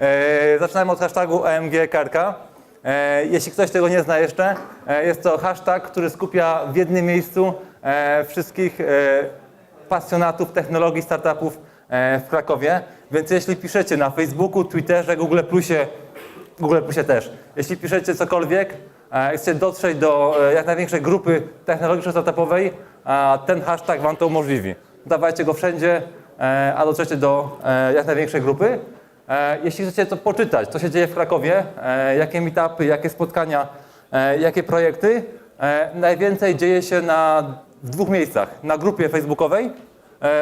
E, Zaczynamy od hashtagu AMG Karka. E, Jeśli ktoś tego nie zna jeszcze, e, jest to hashtag, który skupia w jednym miejscu e, wszystkich e, pasjonatów technologii, startupów e, w Krakowie. Więc jeśli piszecie na Facebooku, Twitterze, Google Plusie, Google Plusie też, jeśli piszecie cokolwiek, e, chcecie dotrzeć do e, jak największej grupy technologiczno-startupowej, ten hashtag Wam to umożliwi. Dawajcie go wszędzie, e, a dotrzecie do e, jak największej grupy. E, Jeśli chcecie to poczytać, co się dzieje w Krakowie, e, jakie meetupy, jakie spotkania, jakie projekty, najwięcej dzieje się na, w dwóch miejscach. Na grupie facebookowej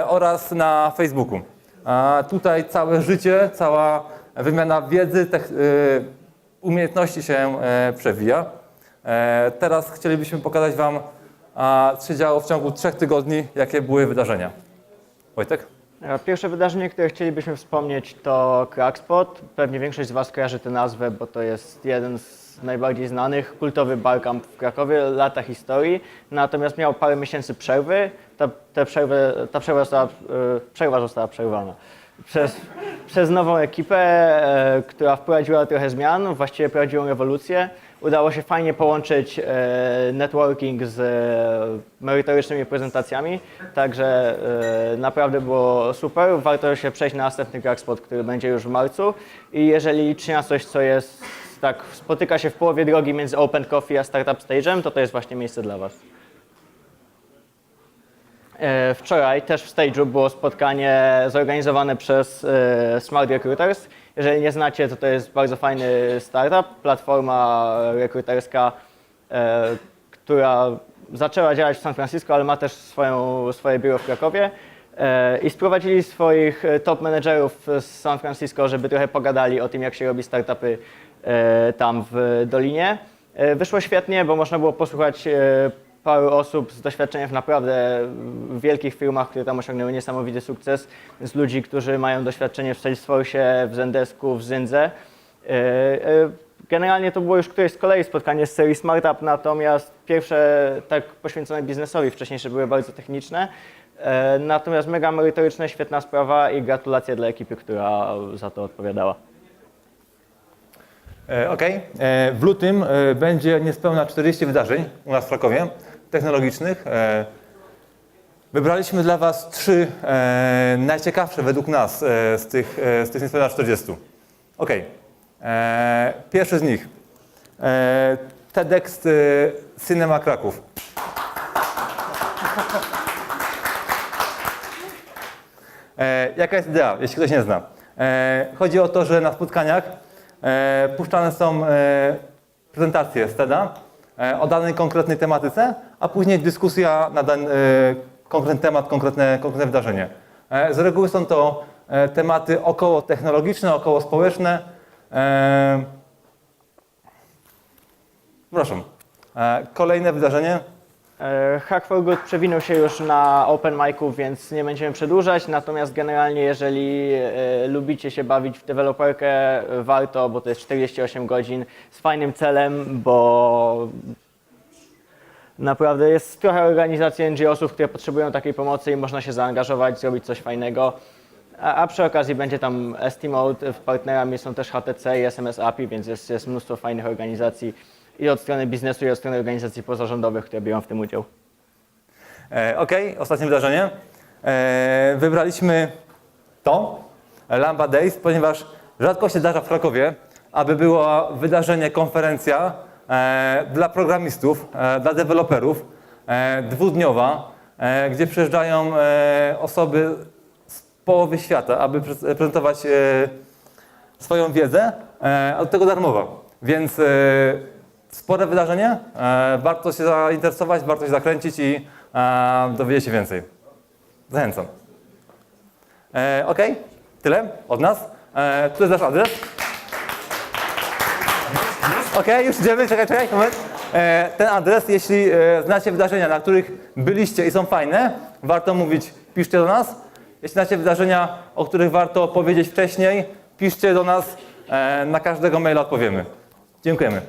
oraz na Facebooku. A tutaj całe życie, cała wymiana wiedzy, umiejętności się przewija. Teraz chcielibyśmy pokazać Wam, co się działo w ciągu trzech tygodni, jakie były wydarzenia. Wojtek? E, Pierwsze wydarzenie, które chcielibyśmy wspomnieć to Crackspot. Pewnie większość z Was kojarzy tę nazwę, bo to jest jeden z najbardziej znanych, kultowy barcamp w Krakowie, lata historii. Natomiast miał parę miesięcy przerwy. Ta, przerwy, ta przerwa, została, e, przerwa została przerwana przez, przez nową ekipę, e, która wprowadziła trochę zmian, właściwie prawdziwą rewolucję. Udało się fajnie połączyć e, networking z e, merytorycznymi prezentacjami, także e, naprawdę było super. Warto się przejść na następny Crackspot, który będzie już w marcu i jeżeli liczycie na coś, co jest tak, spotyka się w połowie drogi między Open Coffee a Startup Stage'em, to to jest właśnie miejsce dla Was. Wczoraj też w Stage'u było spotkanie zorganizowane przez Smart Recruiters. Jeżeli nie znacie, to to jest bardzo fajny startup, platforma rekruterska, e, która zaczęła działać w San Francisco, ale ma też swoją, swoje biuro w Krakowie. E, I sprowadzili swoich e, top menedżerów z San Francisco, żeby trochę pogadali o tym, jak się robi startupy tam w Dolinie. Wyszło świetnie, bo można było posłuchać paru osób z doświadczeniem w naprawdę wielkich firmach, które tam osiągnęły niesamowity sukces, z ludzi, którzy mają doświadczenie w Salesforce, w Zendesku, w Zyndze. E, e, Generalnie to było już któreś z kolei spotkanie z serii Smartup, natomiast pierwsze tak poświęcone biznesowi, wcześniejsze były bardzo techniczne. E, Natomiast mega merytoryczne, świetna sprawa i gratulacje dla ekipy, która za to odpowiadała. Okej. E, W lutym będzie niespełna 40 wydarzeń u nas w Krakowie technologicznych. E, Wybraliśmy dla Was trzy e, najciekawsze według nas e, z tych, z tych niespełna 40. Okej. E, Pierwszy z nich. TEDx Cinema Kraków. Jaka jest idea, jeśli ktoś nie zna? Chodzi o to, że na spotkaniach puszczane są prezentacje z TEDa o danej konkretnej tematyce, a później dyskusja na dany e, konkretny temat, konkretne, konkretne wydarzenie. E, Z reguły są to e, tematy około technologiczne, około społeczne. Proszę. Kolejne wydarzenie. Hack Good przewinął się już na open micu, więc nie będziemy przedłużać. Natomiast generalnie, jeżeli lubicie się bawić w deweloperkę, warto, bo to jest 48 godzin z fajnym celem, bo naprawdę jest trochę organizacji NGO-sów, które potrzebują takiej pomocy i można się zaangażować, zrobić coś fajnego. A, a przy okazji będzie tam Estimate, partnerami są też HTC i SMS API, więc jest, jest mnóstwo fajnych organizacji i od strony biznesu, i od strony organizacji pozarządowych, które biorą w tym udział. E, OK, ostatnie wydarzenie. E, wybraliśmy to, Lamba Days, ponieważ rzadko się zdarza w Krakowie, aby było wydarzenie, konferencja dla programistów, e, dla deweloperów, e, dwudniowa, e, gdzie przyjeżdżają e, osoby z połowy świata, aby pre- prezentować e, swoją wiedzę, e, a tego darmowa. Więc e, spore wydarzenie, e, warto się zainteresować, warto się zakręcić i e, dowiedzieć się więcej. Zachęcam. E, ok, tyle od nas. E, tu jest nasz adres. Ok, już idziemy, czekaj, czekaj, moment. E, ten adres, jeśli e, znacie wydarzenia, na których byliście i są fajne, warto mówić, piszcie do nas. Jeśli znacie wydarzenia, o których warto powiedzieć wcześniej, piszcie do nas, e, na każdego maila odpowiemy. Dziękujemy.